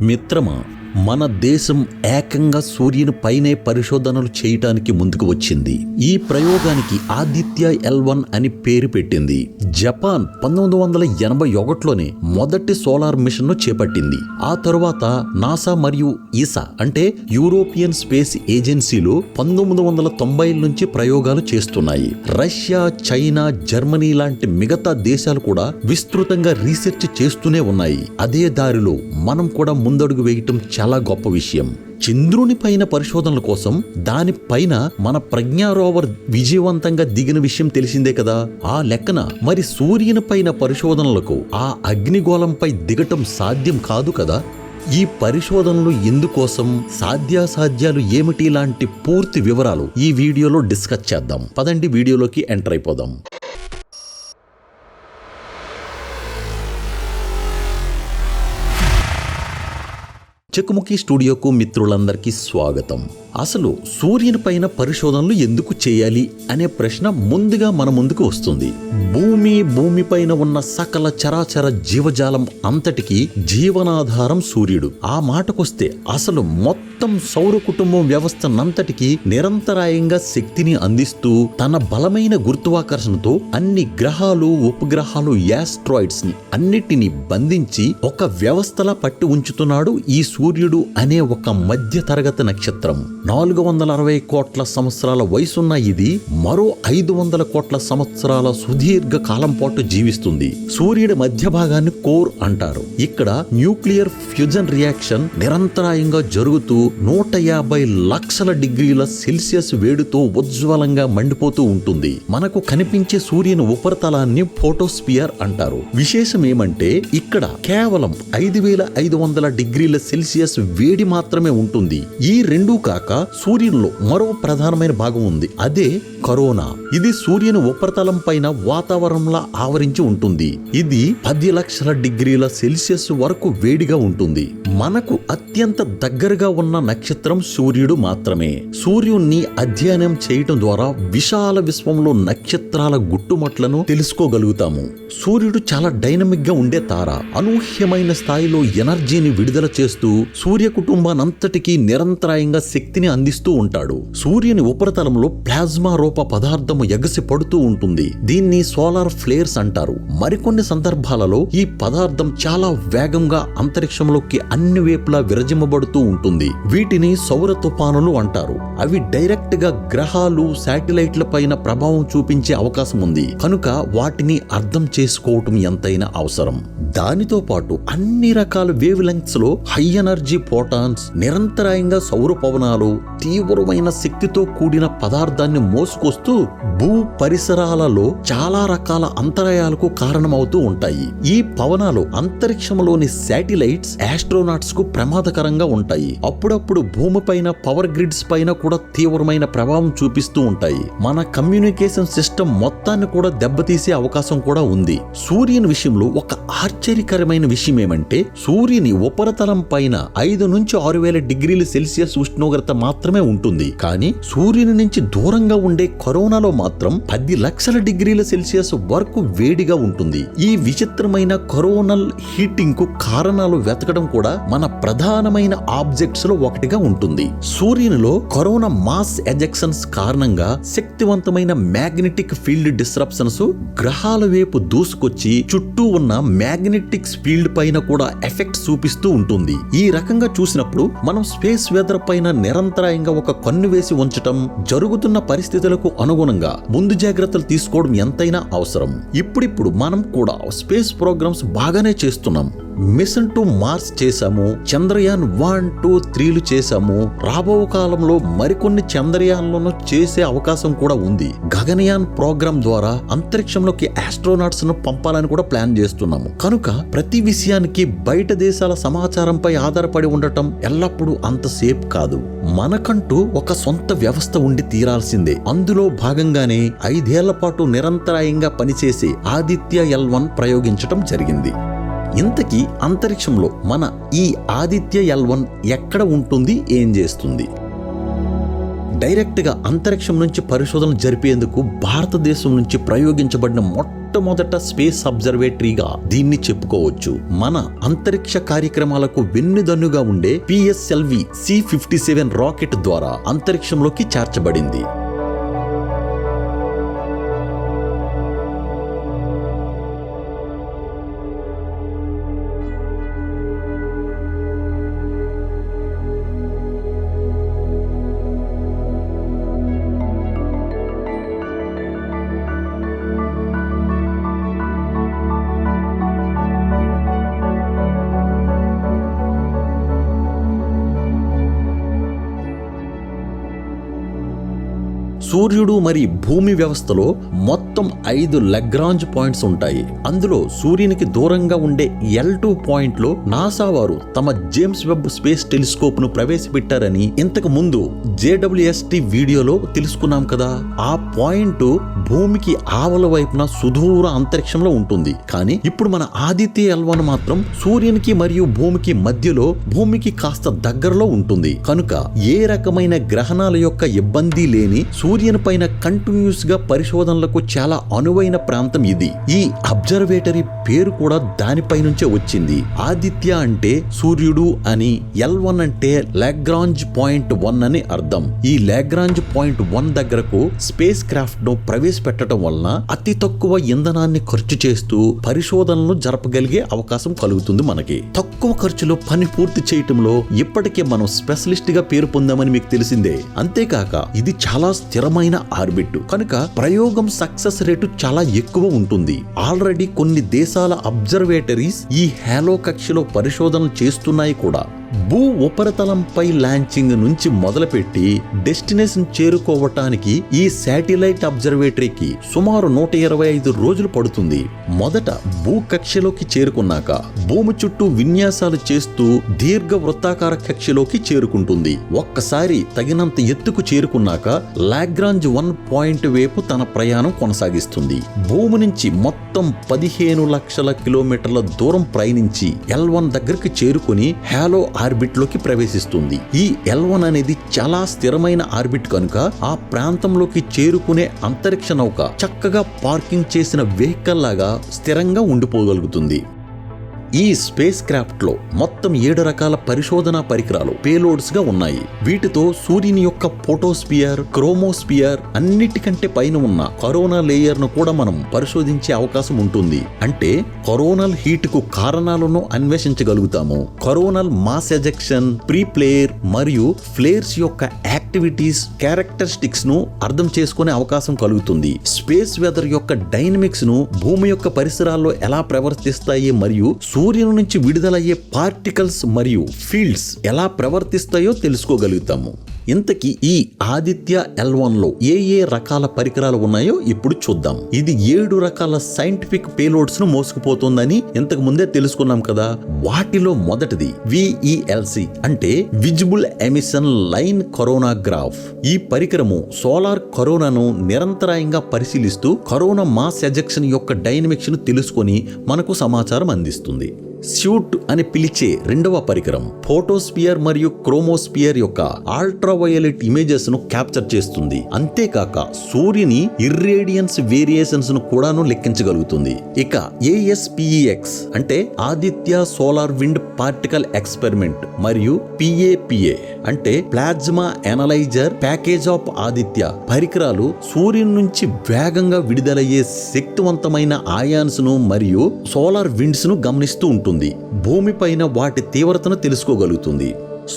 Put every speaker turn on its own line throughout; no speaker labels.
మిత్రమా మన దేశం ఏకంగా సూర్యుని పైనే పరిశోధనలు చేయటానికి ముందుకు వచ్చింది. ఈ ప్రయోగానికి ఆదిత్య ఎల్ వన్ అని పేరు పెట్టింది. జపాన్ పంతొమ్మిది వందల ఎనభై ఒకటిలోనే మొదటి సోలార్ మిషన్ను చేపట్టింది. ఆ తరువాత నాసా మరియు ఈసా అంటే యూరోపియన్ స్పేస్ ఏజెన్సీలు పంతొమ్మిది వందల తొంభై నుంచి ప్రయోగాలు చేస్తున్నాయి. రష్యా చైనా జర్మనీ లాంటి మిగతా దేశాలు కూడా విస్తృతంగా రీసెర్చ్ చేస్తూనే ఉన్నాయి. అదే దారిలో మనం కూడా ముందడుగు వేయటం చాలా గొప్ప విషయం. చంద్రుని పైన పరిశోధనల కోసం దానిపైన మన ప్రజ్ఞా రోవర్ విజయవంతంగా దిగిన విషయం తెలిసిందే కదా. ఆ లెక్కన మరి సూర్యుని పైన పరిశోధనలకు ఆ అగ్నిగోళంపై దిగటం సాధ్యం కాదు కదా? ఈ పరిశోధనలు ఎందుకోసం? సాధ్యాసాధ్యాలు ఏమిటి? లాంటి పూర్తి వివరాలు ఈ వీడియోలో డిస్కస్ చేద్దాం. పదండి వీడియోలోకి ఎంటర్ అయిపోదాం. చెక్కుముఖి స్టూడియోకు మిత్రులందరికీ స్వాగతం. అసలు సూర్యుని పైన పరిశోధనలు ఎందుకు చేయాలి అనే ప్రశ్న ముందుగా మన ముందుకు వస్తుంది. భూమి భూమిపైన ఉన్న సకల చరాచర జీవజాలం అంతటికి జీవనాధారం సూర్యుడు. ఆ మాటకొస్తే అసలు మొత్తం సౌర కుటుంబం వ్యవస్థనంతటికి నిరంతరాయంగా శక్తిని అందిస్తూ తన బలమైన గురుత్వాకర్షణతో అన్ని గ్రహాలు ఉపగ్రహాలు యాస్ట్రాయిడ్స్ని అన్నిటినీ బంధించి ఒక వ్యవస్థలా పట్టి ఉంచుతున్నాడు ఈ సూర్యుడు అనే ఒక మధ్య తరగతి నక్షత్రం. నాలుగు వందల అరవై కోట్ల సంవత్సరాల వయసున్న ఇది మరో ఐదు వందల కోట్ల సంవత్సరాల సుదీర్ఘ కాలం పాటు జీవిస్తుంది. సూర్యుడి మధ్య భాగాన్ని కోర్ అంటారు. ఇక్కడ న్యూక్లియర్ ఫ్యూజన్ రియాక్షన్ నిరంతరాయంగా జరుగుతూ నూట యాభై లక్షల డిగ్రీల సెల్సియస్ వేడితో ఉజ్వలంగా మండిపోతూ ఉంటుంది. మనకు కనిపించే సూర్యుని ఉపరితలాన్ని ఫోటోస్పియర్ అంటారు. విశేషం ఏమంటే ఇక్కడ కేవలం ఐదు వేల ఐదు వందల డిగ్రీల సెల్సియస్ వేడి మాత్రమే ఉంటుంది. ఈ రెండూ కాక సూర్యుల్లో మరో ప్రధానమైన భాగం ఉంది. అదే కరోనా. ఇది సూర్యుని ఉపరితలం పైన వాతావరణంలా ఆవరించి ఉంటుంది. ఇది పది లక్షల డిగ్రీల సెల్సియస్ వరకు వేడిగా ఉంటుంది. మనకు అత్యంత దగ్గరగా ఉన్న నక్షత్రం సూర్యుడు మాత్రమే. సూర్యుణ్ణి అధ్యయనం చేయటం ద్వారా విశాల విశ్వంలో నక్షత్రాల గుట్టుమట్లను తెలుసుకోగలుగుతాము. సూర్యుడు చాలా డైనమిక్గా ఉండే తార. అనూహ్యమైన స్థాయిలో ఎనర్జీని విడుదల చేస్తూ సూర్య కుటుంబానంతటికీ నిరంతరాయంగా శక్తిని అందిస్తూ ఉంటాడు. సూర్యుని ఉపరితలంలో ప్లాజ్మా రూప పదార్థము ఎగసి పడుతూ ఉంటుంది. దీన్ని సోలార్ ఫ్లేర్స్ అంటారు. మరికొన్ని సందర్భాలలో ఈ పదార్థం చాలా వేగంగా అంతరిక్షంలోకి అన్ని వైపులా విరజిమ్మబడుతూ ఉంటుంది. వీటిని సౌర తుఫానులు అంటారు. అవి డైరెక్ట్గా గ్రహాలు శాటిలైట్ల పైన ప్రభావం చూపించే అవకాశం ఉంది. కనుక వాటిని అర్థం చేసుకోవటం ఎంతైనా అవసరం. దానితో పాటు అన్ని రకాల వేవ్ లెంగ్త్స్లో హై ఎనర్జీ పోటాన్స్ నిరంతరాయంగా సౌర పవనాలు తీవ్రమైన శక్తితో కూడిన పదార్థాన్ని తీసుకొస్తూ భూ పరిసరాలలో చాలా రకాల అంతరాయాలకు కారణమవుతూ ఉంటాయి. ఈ పవనాలు అంతరిక్షంలోని శాటిలైట్స్ ఆస్ట్రోనాట్స్కు ప్రమాదకరంగా ఉంటాయి. అప్పుడప్పుడు భూమిపైన పవర్ గ్రిడ్స్ పైన కూడా తీవ్రమైన ప్రభావం చూపిస్తూ ఉంటాయి. మన కమ్యూనికేషన్ సిస్టమ్ మొత్తాన్ని కూడా దెబ్బతీసే అవకాశం కూడా ఉంది. సూర్యుని విషయంలో ఒక ఆశ్చర్యకరమైన విషయం ఏమంటే సూర్యుని ఉపరితలం పైన ఐదు నుంచి ఆరు వేల డిగ్రీల సెల్సియస్ ఉష్ణోగ్రత మాత్రమే ఉంటుంది. కానీ సూర్యుని నుంచి దూరంగా ఉండే కరోనాలో మాత్రం పది లక్షల డిగ్రీల సెల్సియస్ వరకు వేడిగా ఉంటుంది. ఈ విచిత్రమైన కరోనల్ హీటింగ్కు కారణాలు వెతకడం కూడా మన ప్రధానమైన ఆబ్జెక్ట్స్లో ఒకటిగా ఉంటుంది. సూర్యునిలో కరోనా మాస్ ఎజెక్షన్స్ కారణంగా శక్తివంతమైన మ్యాగ్నెటిక్ ఫీల్డ్ డిస్రప్షన్స్ గ్రహాల వైపు దూసుకొచ్చి చుట్టూ ఉన్న మ్యాగ్నెటిక్ ఫీల్డ్ పైన కూడా ఎఫెక్ట్ చూపిస్తూ ఉంటుంది. ఈ రకంగా చూసినప్పుడు మనం స్పేస్ వెదర్ పైన నిరంతరాయంగా ఒక కన్ను వేసి ఉంచటం జరుగుతున్న పరిస్థితులకు అనుగుణంగా ముందు జాగ్రత్తలు తీసుకోవడం ఎంతైనా అవసరం. ఇప్పుడిప్పుడు మనం కూడా స్పేస్ ప్రోగ్రామ్స్ బాగానే చేస్తున్నాం. మిషన్ టు మార్స్ చేశాము చంద్రయాన్ వన్ టూ త్రీలు చేశాము. రాబో కాలంలో మరికొన్ని చంద్రయాన్లను చేసే అవకాశం కూడా ఉంది. గగనయాన్ ప్రోగ్రామ్ ద్వారా అంతరిక్షంలోకి ఆస్ట్రోనాట్స్ను పంపాలని కూడా ప్లాన్ చేస్తున్నాము. కనుక ప్రతి విషయానికి బయట దేశాల సమాచారంపై ఆధారపడి ఉండటం ఎల్లప్పుడూ అంత సేఫ్ కాదు. మనకంటూ ఒక సొంత వ్యవస్థ ఉండి తీరాల్సిందే. అందులో భాగంగానే ఐదేళ్ళ పాటు నిరంతరాయంగా పనిచేసే ఆదిత్య ఎల్ వన్ ప్రయోగించటం జరిగింది. ఇంతకీ అంతరిక్షంలో మన ఈ ఆదిత్య ఎల్ వన్ ఎక్కడ ఉంటుంది ఏం చేస్తుంది? డైరెక్ట్గా అంతరిక్షం నుంచి పరిశోధనలు జరిపేందుకు భారతదేశం నుంచి ప్రయోగించబడిన మొట్టమొదట స్పేస్ అబ్జర్వేటరీగా దీన్ని చెప్పుకోవచ్చు. మన అంతరిక్ష కార్యక్రమాలకు వెన్నుదన్నుగా ఉండే PSLV C fifty seven rocket ద్వారా అంతరిక్షంలోకి చేర్చబడింది. సూర్యుడు మరి భూమి వ్యవస్థలో మొత్తం ఐదు లగ్రాంజ్ పాయింట్స్ ఉంటాయి. అందులో సూర్యునికి దూరంగా ఉండే ఎల్ టూ పాయింట్లో నాసా వారు తమ జేమ్స్ వెబ్ స్పేస్ టెలిస్కోప్ను ప్రవేశపెట్టారని ఇంతకు ముందు జేడబ్ల్యూఎస్టి వీడియోలో తెలుసుకున్నాం కదా. ఆ పాయింట్ భూమికి ఆవల వైపున సుదూర అంతరిక్షంలో ఉంటుంది. కానీ ఇప్పుడు మన ఆదిత్య ఎల్వన్ మాత్రం సూర్యునికి మరియు భూమికి మధ్యలో భూమికి కాస్త దగ్గరలో ఉంటుంది. కనుక ఏ రకమైన గ్రహణాల యొక్క ఇబ్బంది లేని సూర్యుని పైన కంటిన్యూస్గా పరిశోధనలకు చాలా అనువైన ప్రాంతం ఇది. ఈ అబ్జర్వేటరీ పేరు కూడా దానిపై నుంచే వచ్చింది. ఆదిత్య అంటే సూర్యుడు అని ఎల్ వన్ అంటే లాగ్రాంజ్ పాయింట్ వన్ అని అర్థం. ఈ లాగ్రాంజ్ పాయింట్ వన్ దగ్గరకు స్పేస్ క్రాఫ్ట్ను ప్రవేశపెట్టడం వలన అతి తక్కువ ఇంధనాన్ని ఖర్చు చేస్తూ పరిశోధనలు జరపగలిగే అవకాశం కలుగుతుంది మనకి. తక్కువ ఖర్చులో పని పూర్తి చేయటంలో ఇప్పటికే మనం స్పెషలిస్ట్గా పేరు పొందామని మీకు తెలిసిందే. అంతేకాక ఇది చాలా స్థిరమైన ఆర్బిట్. కనుక ప్రయోగం సక్సెస్ రేటు చాలా ఎక్కువ ఉంటుంది. ఆల్రెడీ కొన్ని దేశాల అబ్జర్వేటరీస్ ఈ హ్యాలో కక్షలో పరిశోధనలు చేస్తున్నాయి కూడా. భూ ఉపరితలంపై లాంచింగ్ నుంచి మొదలుపెట్టి డెస్టినేషన్ చేరుకోవటానికి ఈ శాటిలైట్ అబ్జర్వేటరీకి సుమారు నూట ఇరవై ఐదు రోజులు పడుతుంది. మొదట భూ కక్షలోకి చేరుకున్నాక భూమి చుట్టూ విన్యాసాలు చేస్తూ దీర్ఘ వృత్తాకార కక్షలోకి చేరుకుంటుంది. ఒక్కసారి తగినంత ఎత్తుకు చేరుకున్నాక లాగ్రాంజ్ వన్ పాయింట్ వైపు తన ప్రయాణం కొనసాగిస్తుంది. భూమి నుంచి మొత్తం పదిహేను లక్షల కిలోమీటర్ల దూరం ప్రయాణించి ఎల్ వన్ దగ్గరికి చేరుకుని హ్యాలో ఆర్బి ఆర్బిట్లోకి ప్రవేశిస్తుంది. ఈ ఎల్ వన్ అనేది చాలా స్థిరమైన ఆర్బిట్ కనుక ఆ ప్రాంతంలోకి చేరుకునే అంతరిక్ష నౌక చక్కగా పార్కింగ్ చేసిన వెహికల్ లాగా స్థిరంగా ఉండిపోగలుగుతుంది. ఈ స్పేస్ క్రాఫ్ట్లో మొత్తం ఏడు రకాల పరిశోధనా పరికరాలు పేలోడ్స్గా ఉన్నాయి. వీటితో సూర్యుని యొక్క ఫోటోస్పియర్ క్రోమోస్పియర్ అన్నిటికంటే పైన ఉన్న కరోనా లేయర్ను కూడా మనం పరిశోధించే అవకాశం ఉంటుంది. అంటే కరోనల్ హీట్కు కారణాలను అన్వేషించగలుగుతాము. Coronal mass ejection pre player మరియు ఫ్లేర్స్ యొక్క యాక్టివిటీస్ క్యారెక్టరిస్టిక్స్ను అర్థం చేసుకునే అవకాశం కలుగుతుంది. స్పేస్ వెదర్ యొక్క డైనమిక్స్ను భూమి యొక్క పరిసరాల్లో ఎలా ప్రవర్తిస్తాయి మరియు సూర్యుని నుంచి విడుదలయ్యే పార్టికల్స్ మరియు ఫీల్డ్స్ ఎలా ప్రవర్తిస్తాయో తెలుసుకోగలుగుతాము. ఇంతకీ ఈ ఆదిత్య ఎల్లో ఏ ఏ రకాల పరికరాలు ఉన్నాయో ఇప్పుడు చూద్దాం. ఇది ఏడు రకాల సైంటిఫిక్ పేలోడ్స్ను మోసుకుపోతుందని ఇంతకు ముందే తెలుసుకున్నాం కదా. వాటిలో మొదటిది విఈఎల్సి అంటే విజిబుల్ ఎమిషన్ లైన్ కరోనాగ్రాఫ్ ఈ పరికరము సోలార్ కరోనాను నిరంతరాయంగా పరిశీలిస్తూ కరోనా మాస్ ఎజెక్షన్ యొక్క డైనమిక్స్ను తెలుసుకొని మనకు సమాచారం అందిస్తుంది. స్యూట్ అని పిలిచే రెండవ పరికరం ఫోటోస్పియర్ మరియు క్రోమోస్పియర్ యొక్క అల్ట్రావయోలెట్ ఇమేజెస్ను క్యాప్చర్ చేస్తుంది. అంతేకాక సూర్యుని ఇర్రేడియన్స్ వేరియేషన్స్ను కూడాను లెక్కించగలుగుతుంది. ఇక ఏఎస్పిఈఎక్స్ అంటే Aditya solar wind particle experiment మరియు పిఏపిఏ అంటే plasma analyser package of Aditya పరికరాలు సూర్యుని నుంచి వేగంగా విడుదలయ్యే శక్తివంతమైన ఆయాన్స్ను మరియు సోలార్ విండ్స్ను గమనిస్తూ ఉంటుంది. భూమిపైన వాటి తీవ్రతను తెలుసుకోగలుగుతుంది.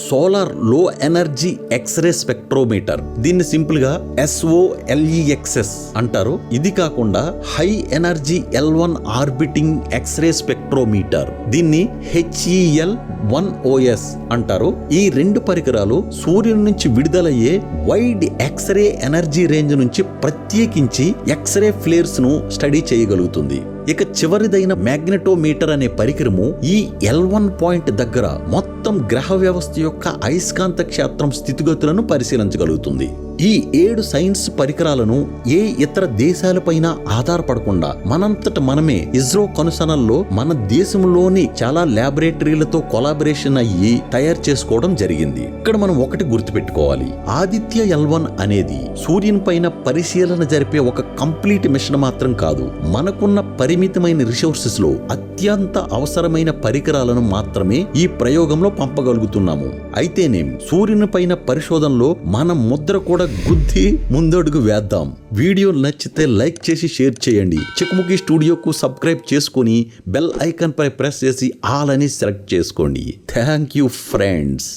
సోలార్లో ఎనర్జీ ఎక్స్రే స్పెక్ట్రోమీటర్. దీన్ని సింపుల్గా ఎస్ఓఎల్ఈఎక్స్ఎస్ అంటారు. ఇది కాకుండా high energy L one orbiting X-ray spectrometer. దీన్ని హెచ్ఈఎల్ వన్ ఓఎస్ అంటారు. ఈ రెండు పరికరాలు సూర్యుని నుంచి విడుదలయ్యే వైడ్ ఎక్స్రే ఎనర్జీ రేంజ్ నుంచి ప్రత్యేకించి ఎక్స్రే ఫ్లేర్స్ను స్టడీ చేయగలుగుతుంది. ఇక చివరిదైన మ్యాగ్నెటోమీటర్ అనే పరికరము ఈ ఎల్ వన్ పాయింట్ దగ్గర మొత్తం గ్రహ వ్యవస్థ యొక్క అయస్కాంత క్షేత్రం స్థితిగతులను పరిశీలించగలుగుతుంది. ఈ ఏడు సైన్స్ పరికరాలను ఏ ఇతర దేశాలపైన ఆధారపడకుండా మనంతట మనమే ఇస్రో కనుసనల్లో మన దేశంలోని చాలా ల్యాబొరేటరీలతో కొలాబరేషన్ అయ్యి తయారు చేసుకోవడం జరిగింది. ఇక్కడ మనం ఒకటి గుర్తుపెట్టుకోవాలి. ఆదిత్య ఎల్వన్ అనేది సూర్యుని పైన పరిశీలన జరిపే ఒక కంప్లీట్ మిషన్ మాత్రం కాదు. మనకున్న పరిమితమైన రిసోర్సెస్లో అత్యంత అవసరమైన పరికరాలను మాత్రమే ఈ ప్రయోగంలో పంపగలుగుతున్నాము. అయితేనేం సూర్యుని పైన పరిశోధనలో మన ముద్ర కూడా గుద్ది ముందడుగు వేద్దాం. వీడియో నచ్చితే లైక్ చేసి షేర్ చేయండి. చిక్కుముకి స్టూడియోకు సబ్స్క్రైబ్ చేసుకొని బెల్ ఐకాన్ పై ప్రెస్ చేసి ఆల్ అని సెలెక్ట్ చేసుకోండి. Thank you friends.